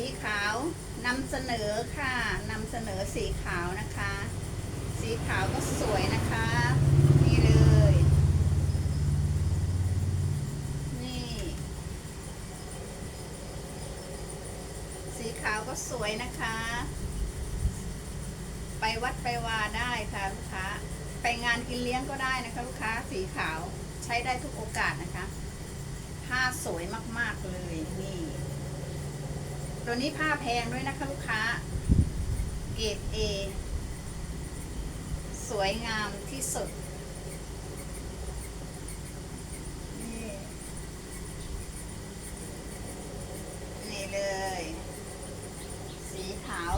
สีขาวนำเสนอค่ะนำเสนอสีขาวนะคะ สีขาวก็สวยนะคะ นี่เลย นี่ สีขาวก็สวยนะคะ ไปวัดไปวาได้ค่ะลูกค้า ไปงานกินเลี้ยงก็ได้นะคะลูกค้า สีขาวใช้ได้ทุกโอกาสนะคะ ผ้าสวยมาก ๆ เลย นี่ ตัวนี้ผ้าแพงด้วยนะคะลูกค้า เกรดเอสวยงามที่สุดนี่นี่เลย สีขาว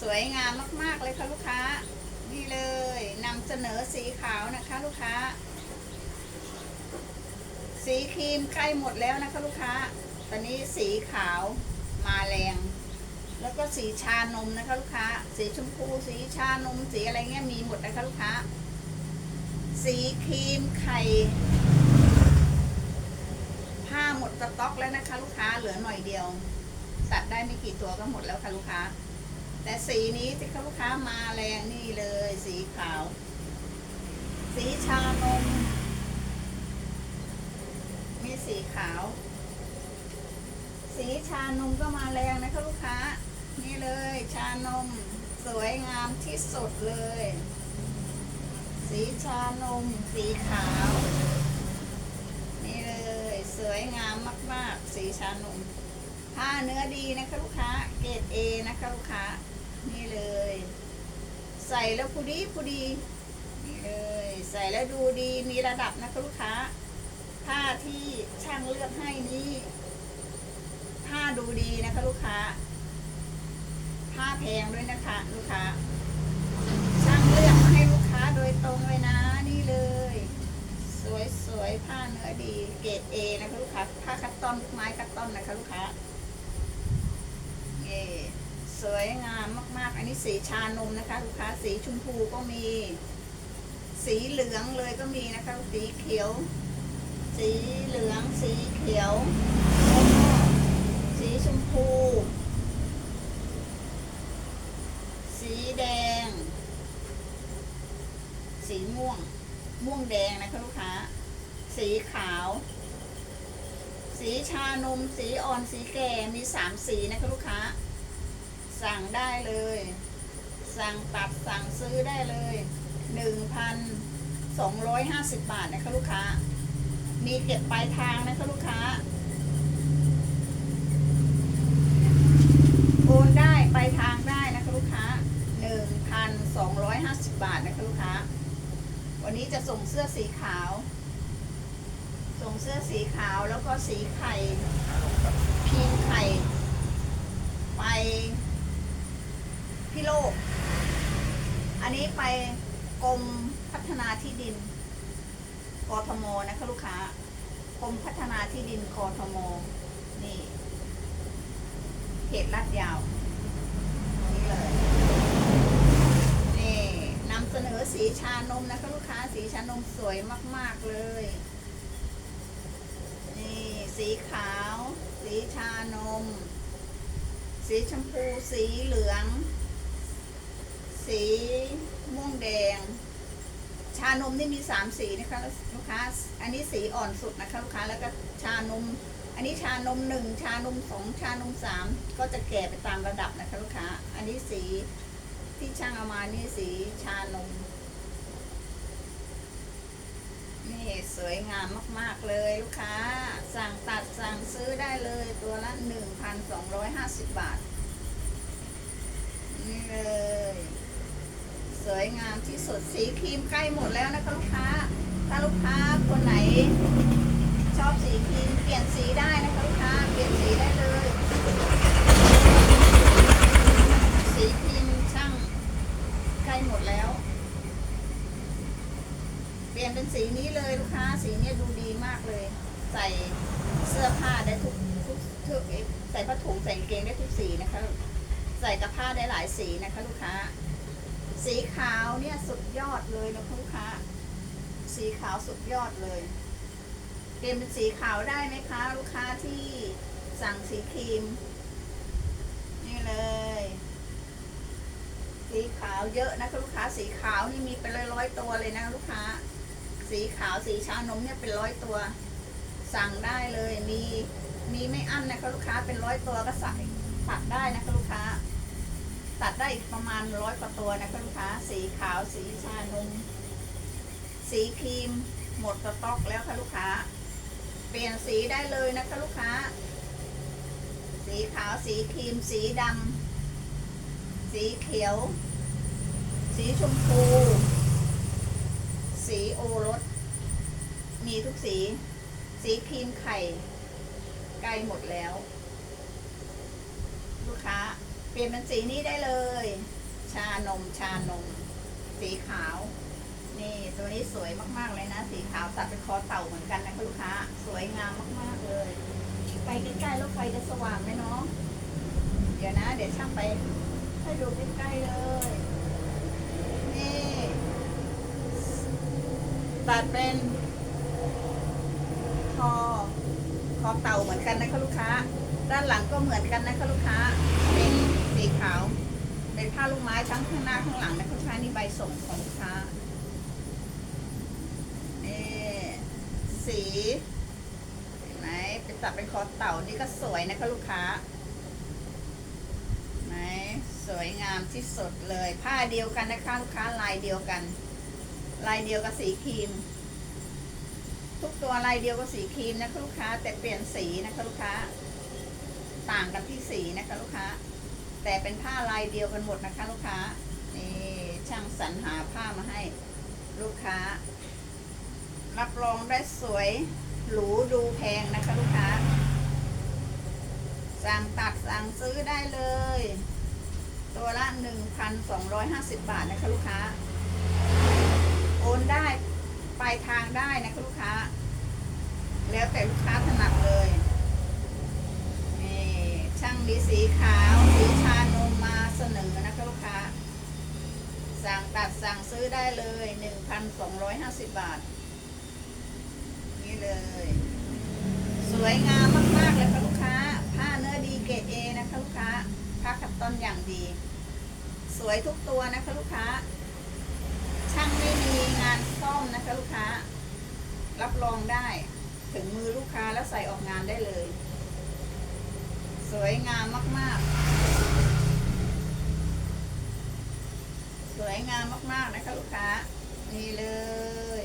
สวยงามมาก ๆ เลยค่ะลูกค้า นี่เลยนำเสนอสีขาวนะคะลูกค้า สีครีมใกล้หมดแล้วนะคะลูกค้า ตอนนี้สีขาวมาแรง แล้วก็สีชานมนะคะลูกค้า สีชมพู สีชานม สีอะไรเงี้ยมีหมดนะคะลูกค้า สีครีมไข่ผ้าหมดสต็อกแล้วนะคะ ลูกค้าเหลือหน่อยเดียว ตัดได้ไม่กี่ตัวก็หมดแล้วค่ะลูกค้า แต่สีนี้ที่เขาลูกค้ามาแรงนี่เลย สีขาว สีชานม สีขาว สีชานมก็มาแรงนะคะลูกค้า นี่เลยชานมสวยงามที่สุดเลย สีชานมสีขาว นี่เลยสวยงามมาก ๆ สีชานมผ้าเนื้อดีนะคะลูกค้า เกรดเอนะคะลูกค้า นี่เลย ใส่แล้วผู้ดีผู้ดีนี่เลย ใส่แล้วดูดีมีระดับนะคะลูกค้า ผ้าที่ช่างเลือกให้นี้ผ้าดูดีนะคะลูกค้า ผ้าแพงด้วยนะคะ ลูกค้า ช่างเลือกมาให้ลูกค้าโดยตรงเลยนะนี่เลย สวยสวยผ้าเนื้อดี เกรดเอนะคะลูกค้า ผ้าคัตตอนไม้คัตตอนนะคะลูกค้าเย่สวยงามมากๆ อันนี้สีชานมนะคะ ลูกค้า สีชมพูก็มี สีเหลืองเลยก็มีนะคะ สีเขียว สีเหลือง สีเขียว สีชมพู สีแดง สีม่วง ม่วงแดงนะคะลูกค้า สีขาว สีชานม สีอ่อน สีแก่ มีสามสีนะคะลูกค้า สั่งได้เลย สั่งตัดสั่งซื้อได้เลยหนึ่งพันสองร้อยห้าสิบบาทนะคะลูกค้า มีเก็บปลายทางนะคะลูกค้า โอนได้ปลายทางได้นะคะลูกค้าหนึ่งพันสองร้อยห้าสิบบาทนะคะลูกค้า วันนี้จะส่งเสื้อสีขาว ส่งเสื้อสีขาวแล้วก็สีไข่พิมพ์ไข่ ไปพิโลก อันนี้ไปกรมพัฒนาที่ดิน กทมนะคะลูกค้ากรมพัฒนาที่ดินกทมนี่เขตลาดยาวนี่เลยนี่นำเสนอสีชานมนะคะลูกค้าสีชานมสวยมาก ๆ เลยนี่สีขาว สีชานม สีชมพู สีเหลือง สีม่วงแดง ชานมนี่มีสามสีนะคะลูกค้า อันนี้สีอ่อนสุดนะคะลูกค้าแล้วก็ชานม อันนี้ชานมหนึ่งชานมสองชานมสามก็จะแก่ไปตามระดับนะคะลูกค้า อันนี้สีที่ช่างเอามานี่สีชานม นี่สวยงามมาก ๆ เลยลูกค้า สั่งตัดสั่งซื้อได้เลยตัวละ1,250บาท นี่เลย สวยงามที่สุดสีครีมใกล้หมดแล้วนะคะลูกค้า ถ้าลูกค้าคนไหน ชอบสีครีมเปลี่ยนสีได้นะคะลูกค้าเปลี่ยนสีได้เลย สีครีมช่างใกล้หมดแล้ว เปลี่ยนเป็นสีนี้เลยลูกค้าสีนี้ดูดีมากเลย ใส่เสื้อผ้าได้ทุกทุกทุกใส่ผ้าถุงใส่กางเกงได้ทุกสีนะคะใส่กับผ้าได้หลายสีนะคะลูกค้า สีขาวเนี่ยสุดยอดเลยนะคะลูกค้าสีขาวสุดยอดเลยเปลี่ยนเป็นสีขาวได้ไหมคะ ลูกค้าที่สั่งสีครีม นี่เลย สีขาวเยอะนะคะลูกค้าสีขาวนี่มีเป็นร้อยๆตัวเลยนะลูกค้า สีขาวสีชานมเนี่ยเป็นร้อยตัว สั่งได้เลยมีมีไม่อั้นนะคะลูกค้าเป็นร้อยตัวก็ใส่ตัดได้นะคะลูกค้า ตัดได้อีกประมาณร้อยกว่าตัวนะคะลูกค้า สีขาวสีชานม สีครีม หมดสต็อกแล้วค่ะลูกค้า เปลี่ยนสีได้เลยนะคะลูกค้า สีขาวสีครีม สีดำสีเขียว สีชมพู สีโอรส มีทุกสี สีครีมไข่ใกล้หมดแล้ว เปลี่ยนเป็นสีนี้ได้เลย ชานมชานม สีขาว นี่ตัวนี้สวยมากๆเลยนะ สีขาวตัดเป็นคอเต่าเหมือนกันนะคะลูกค้า สวยงามมากๆเลย ไปใกล้ๆแล้วไฟจะสว่างไหมเนาะเดี๋ยวนะ เดี๋ยวช่างไปให้ดูใกล้ๆเลย นี่ตัดเป็นคอคอเต่าเหมือนกันนะคะลูกค้า ด้านหลังก็เหมือนกันนะคะลูกค้าเป็น สีขาว เป็นผ้าลูกไม้ทั้งข้างหน้าข้างหลังนะคะลูกค้านี่ใบส่งของลูกค้านี่สีเห็นไหมเป็นตัดเป็นคอเต่านี่ก็สวยนะคะลูกค้าไหมสวยงามที่สุดเลย ผ้าเดียวกันนะคะลูกค้าลายเดียวกัน ลายเดียวกับสีครีม ทุกตัวลายเดียวกับสีครีมนะคะลูกค้า แต่เปลี่ยนสีนะคะลูกค้า ต่างกันที่สีนะคะลูกค้า แต่เป็นผ้าลายเดียวกันหมดนะคะลูกค้า นี่ช่างสรรหาผ้ามาให้ลูกค้า รับรองได้สวยหรูดูแพงนะคะลูกค้า สั่งตัดสั่งซื้อได้เลย ตัวละ 1,250 บาทนะคะลูกค้า โอนได้ปลายทางได้นะคะลูกค้า แล้วแต่ลูกค้าถนัดเลย ช่างมีสีขาวสีชานมมาเสนอนะคะลูกค้า สั่งตัดสั่งซื้อได้เลย 1,250 บาท นี่เลย สวยงามมากๆเลยค่ะลูกค้า ผ้าเนื้อดีเกรดเอนะคะลูกค้าผ้าขัดต้นอย่างดี สวยทุกตัวนะคะลูกค้า ช่างไม่มีงานซ่อมนะคะลูกค้า รับรองได้ ถึงมือลูกค้าแล้วใส่ออกงานได้เลย สวยงามมาก ๆ สวยงามมาก ๆ นะคะลูกค้า นี่เลย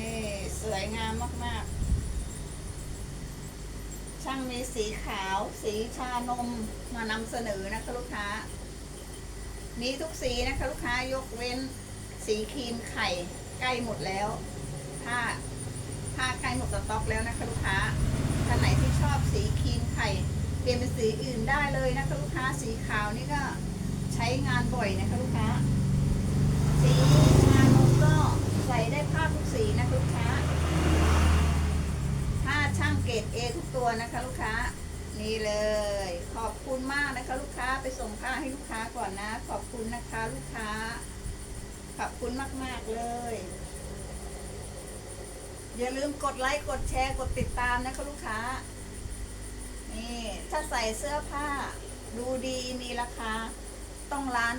นี่สวยงามมาก ๆ ช่างมีสีขาว สีชานมมานำเสนอนะคะลูกค้า มีทุกสีนะคะลูกค้ายกเว้นสีครีมไข่ใกล้หมดแล้ว ผ้าผ้าใกล้หมด สต็อกแล้วนะคะลูกค้าท่านไหนที่ชอบสีครีมไข่เปลี่ยนเป็นสีอื่นได้เลยนะคะลูกค้าสีขาวนี่ก็ใช้งานบ่อยนะคะลูกค้า สีชานมก็ใส่ได้ผ้าทุกสีนะคะลูกค้าผ้าช่างเกรดเอทุกตัวนะคะลูกค้านี่เลย ขอบคุณมากนะคะ ลูกค้าไปส่งผ้าให้ลูกค้าก่อนนะ ขอบคุณนะคะลูกค้า ขอบคุณมาก ๆ เลย อย่าลืมกดไลค์ กดแชร์ กดติดตามนะคะลูกค้า นี่ ถ้าใส่เสื้อผ้า ดูดีมีราคา ต้องร้าน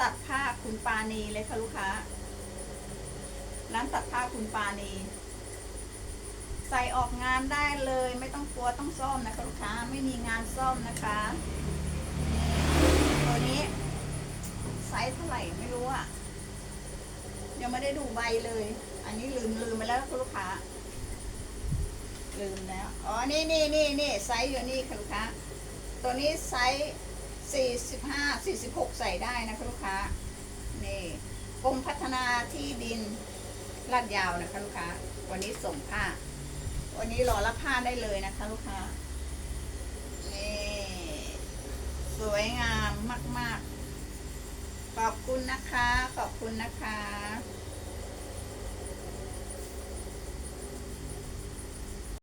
ตัดผ้าคุณปานีเลยค่ะลูกค้า ร้านตัดผ้าคุณปานี ใส่ออกงานได้เลย ไม่ต้องกลัวต้องซ่อมนะคะลูกค้า ไม่มีงานซ่อมนะคะนี่ตัวนี้ไซส์เท่าไหร่ไม่รู้อะยังไม่ได้ดูใบเลย อันนี้ลืมลืมไปแล้วคุณลูกค้า ลืมแล้ว อ๋อ นี่นี่นี่นี่ไซส์อยู่นี่ค่ะลูกค้า ตัวนี้ไซส์สี่สิบห้าสี่สิบหกใส่ได้นะคะลูกค้า นี่กรมพัฒนาที่ดินลาดยาวนะคะลูกค้า วันนี้ส่งผ้า วันนี้รอรับผ้าได้เลยนะคะลูกค้า นี่ สวยงามมาก ๆ ขอบคุณนะคะ ขอบคุณนะคะ